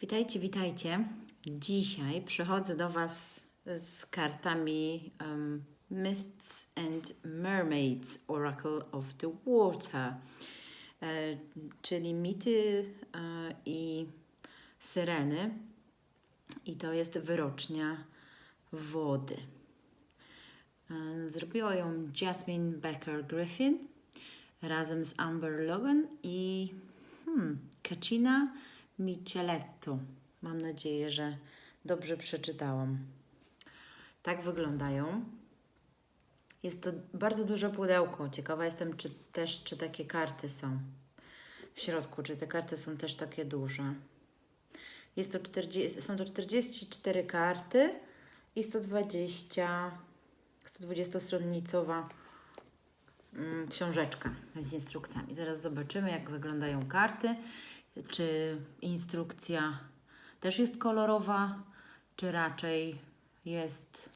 Witajcie, witajcie. Dzisiaj przychodzę do Was z kartami um, Myths and Mermaids Oracle of the Water, e, czyli mity e, i syreny. I to jest wyrocznia wody. E, Zrobiła ją Jasmine Becker Griffin razem z Amber Logan i hmm, Kacina Micheletto. Mam nadzieję, że dobrze przeczytałam. Tak wyglądają. Jest to bardzo duże pudełko. Ciekawa jestem, czy też, czy takie karty są w środku, czy te karty są też takie duże. Jest to 40, są to 44 karty i 120, 120-stronnicowa mm, książeczka z instrukcjami. Zaraz zobaczymy, jak wyglądają karty. Czy instrukcja też jest kolorowa, czy raczej jest,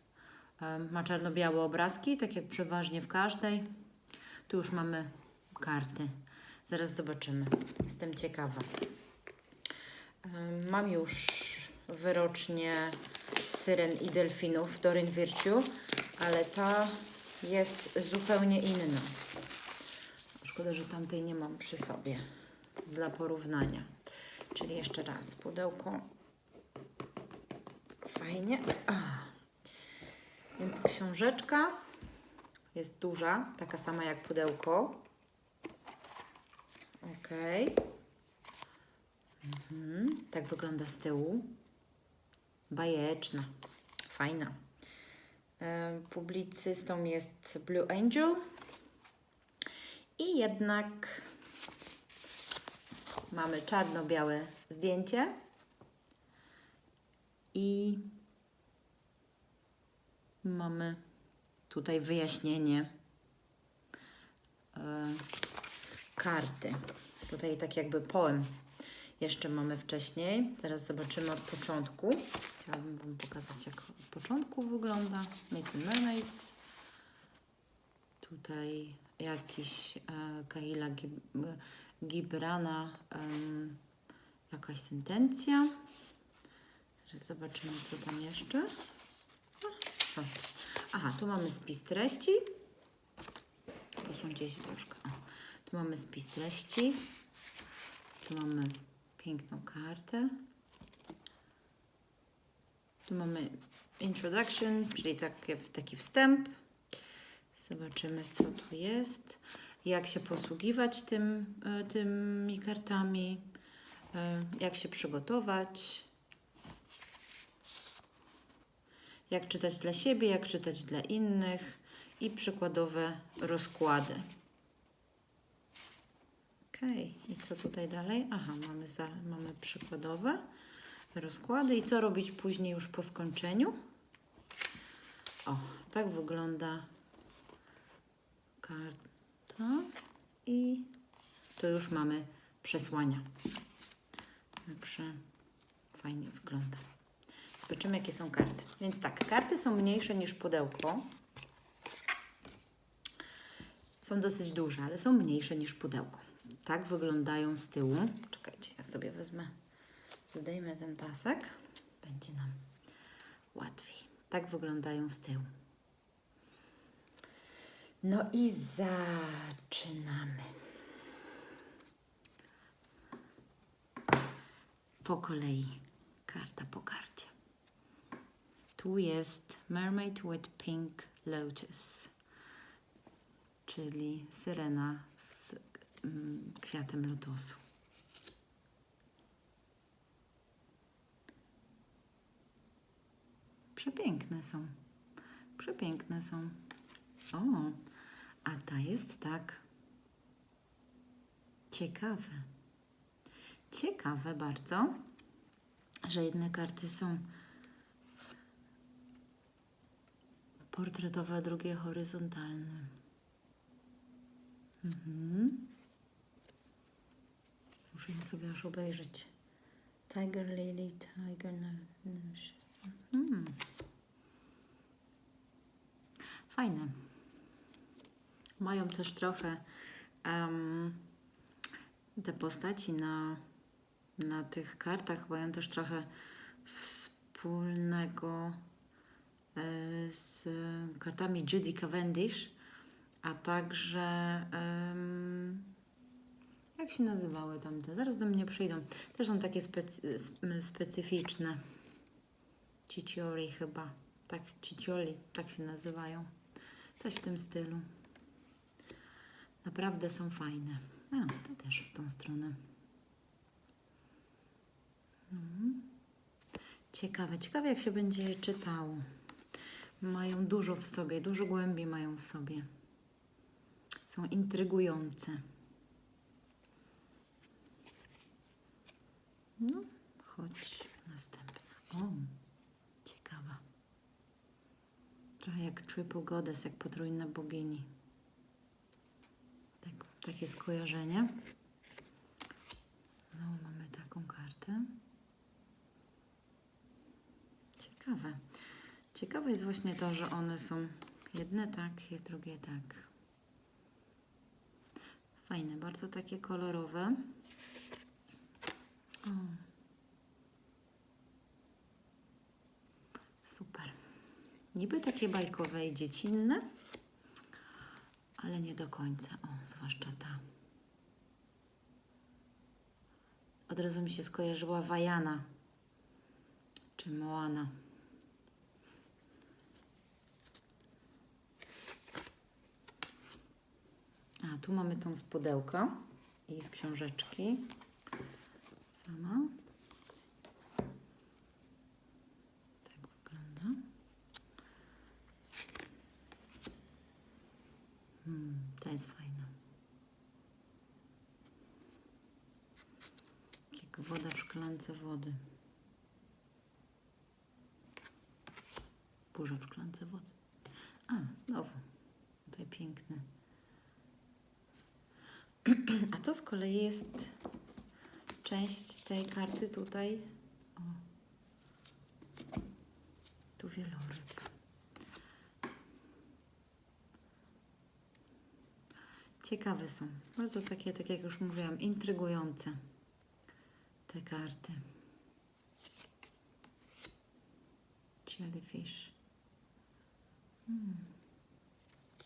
ma czarno-białe obrazki, tak jak przeważnie w każdej. Tu już mamy karty. Zaraz zobaczymy. Jestem ciekawa. Mam już wyrocznie syren i delfinów w Dorin Virtue, ale ta jest zupełnie inna. Szkoda, że tamtej nie mam przy sobie dla porównania. Czyli jeszcze raz, pudełko fajnie. Więc książeczka jest duża, taka sama jak pudełko. Ok. Mhm. Tak wygląda z tyłu. Bajeczna, fajna. E, Publicystą jest Blue Angel. I jednak mamy czarno-białe zdjęcie i mamy tutaj wyjaśnienie e, karty. Tutaj tak jakby poem jeszcze mamy wcześniej. Teraz zobaczymy od początku. Chciałabym Wam pokazać, jak od początku wygląda Myths and Mermaids. Tutaj jakiś e, Kahila Gib, Gibrana, em, jakaś sentencja. Zobaczymy, co tam jeszcze. Aha, tu mamy spis treści. Posuńcie się troszkę. Tu mamy spis treści. Tu mamy piękną kartę. Tu mamy introduction, czyli taki, taki wstęp. Zobaczymy, co tu jest. Jak się posługiwać tym, e, tymi kartami. e, Jak się przygotować. Jak czytać dla siebie, jak czytać dla innych. I przykładowe rozkłady. Okej, i co tutaj dalej? Aha, mamy, za, mamy przykładowe rozkłady. I co robić później już po skończeniu? O, tak wygląda karta i tu już mamy przesłania. Także fajnie wygląda. Zobaczymy, jakie są karty. Więc tak, karty są mniejsze niż pudełko. Są dosyć duże, ale są mniejsze niż pudełko. Tak wyglądają z tyłu. Czekajcie, ja sobie wezmę, zdejmę ten pasek. Będzie nam łatwiej. Tak wyglądają z tyłu. No i zaczynamy. Po kolei, karta po karcie. Tu jest Mermaid with Pink Lotus, czyli syrena z mm, kwiatem lotosu. Przepiękne są. Przepiękne są. O, a ta jest tak. Ciekawe. Ciekawe bardzo, że jedne karty są portretowe, a drugie horyzontalne. Mhm. Muszę ją sobie aż obejrzeć. Tiger Lily, Tiger Narcissus. Hmm. Fajne. Mają też trochę em, te postaci na na tych kartach mają też trochę wspólnego e, z kartami Judy Cavendish, a także em, jak się nazywały tamte? Zaraz do mnie przyjdą. Też są takie specy, sp- specyficzne. Ciciori chyba. Tak, cicioli, tak się nazywają. Coś w tym stylu. Naprawdę są fajne. A, to też w tą stronę. Mhm. Ciekawe, ciekawe jak się będzie je czytało. Mają dużo w sobie, dużo głębi mają w sobie. Są intrygujące. No, chodź następna. O, ciekawa. Trochę jak Triple jak potrójna bogini. Tak, takie skojarzenie. No, mamy taką kartę. Ciekawe. Ciekawe jest właśnie to, że one są jedne tak, i drugie tak. Fajne, bardzo takie kolorowe. O. Super. Niby takie bajkowe i dziecinne, ale nie do końca. O, zwłaszcza ta. Od razu mi się skojarzyła Wajana czy Moana. A, tu mamy tą z pudełka i z książeczki. Sama. Tak wygląda. Hmm, ta jest fajna. Jak woda w szklance wody. Burza w szklance wody. A, znowu. Tutaj piękne. A to z kolei jest część tej karty tutaj. O. Tu wieloryb. Ciekawe są. Bardzo takie, tak jak już mówiłam, intrygujące te karty. Jellyfish. Hmm.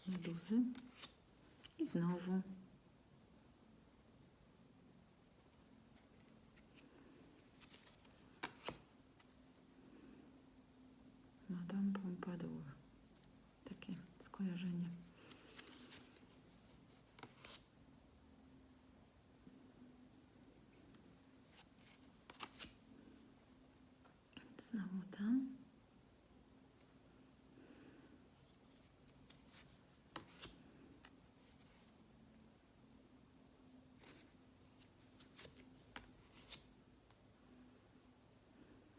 Meduzy. I znowu Madame Pompadour. Takie skojarzenie. Znowu tam.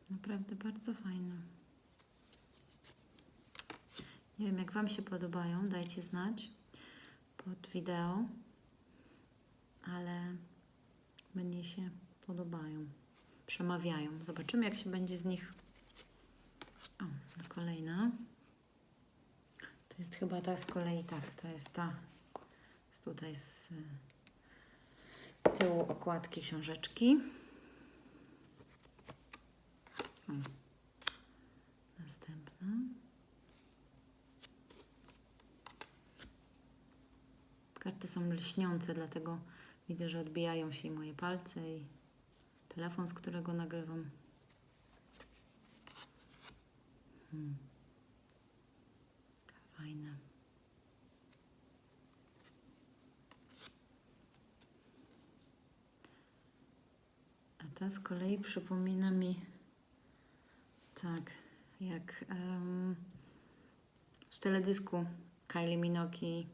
Naprawdę bardzo fajne. Nie wiem, jak Wam się podobają, dajcie znać pod wideo, ale mnie się podobają, przemawiają. Zobaczymy, jak się będzie z nich. O, kolejna. To jest chyba ta z kolei, tak, to jest ta, jest tutaj z tyłu okładki książeczki. O. Następna. Karty są lśniące, dlatego widzę, że odbijają się i moje palce i telefon, z którego nagrywam. Hmm. Fajne. A ta z kolei przypomina mi tak, jak em, z teledysku Kylie Minogue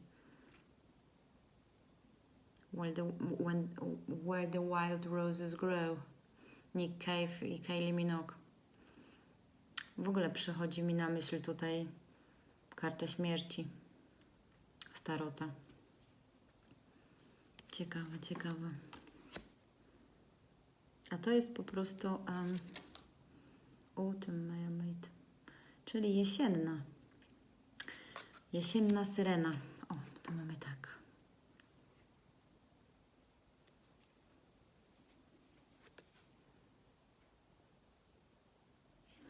Where the, when, where the Wild Roses Grow Nick Cave i Kylie Minogue. W ogóle przychodzi mi na myśl tutaj karta śmierci Starota. Ciekawe, ciekawe. A to jest po prostu um, Autumn Mermaid, czyli jesienna. Jesienna syrena. O, to mamy tak.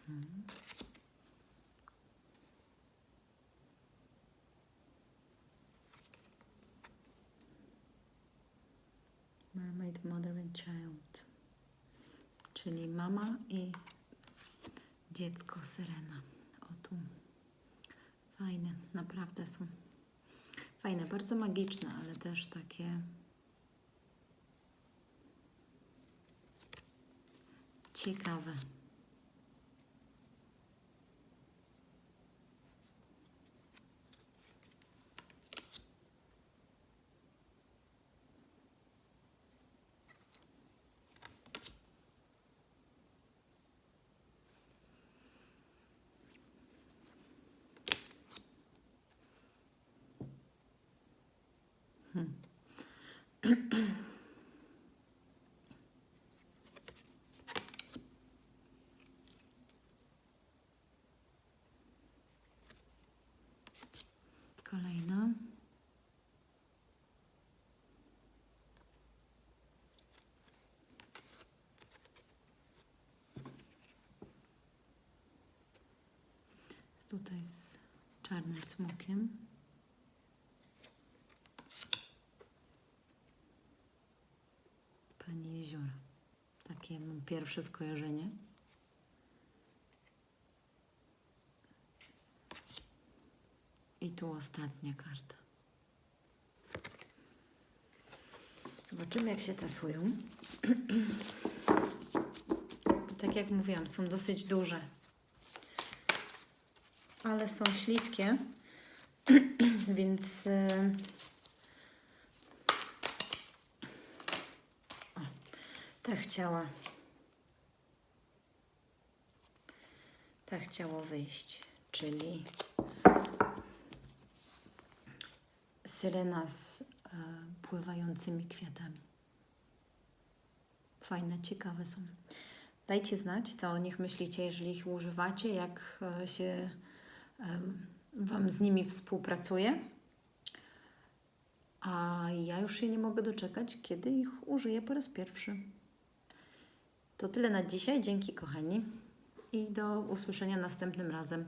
Mhm. Mermaid Mother and Child, czyli mama i dziecko Syrena. O tu. Fajne, naprawdę są fajne, bardzo magiczne, ale też takie ciekawe. Kolejna. Tutaj z czarnym smokiem. Jeziora. Takie mam pierwsze skojarzenie. I tu ostatnia karta. Zobaczymy, jak się tasują. tak jak mówiłam, są dosyć duże, ale są śliskie, więc. y, ta chciała. Ta chciało wyjść, czyli syrena z e, pływającymi kwiatami. Fajne, ciekawe są. Dajcie znać, co o nich myślicie, jeżeli ich używacie, jak e, się Wam z nimi współpracuje. A ja już się nie mogę doczekać, kiedy ich użyję po raz pierwszy. To tyle na dzisiaj. Dzięki, kochani. I do usłyszenia następnym razem.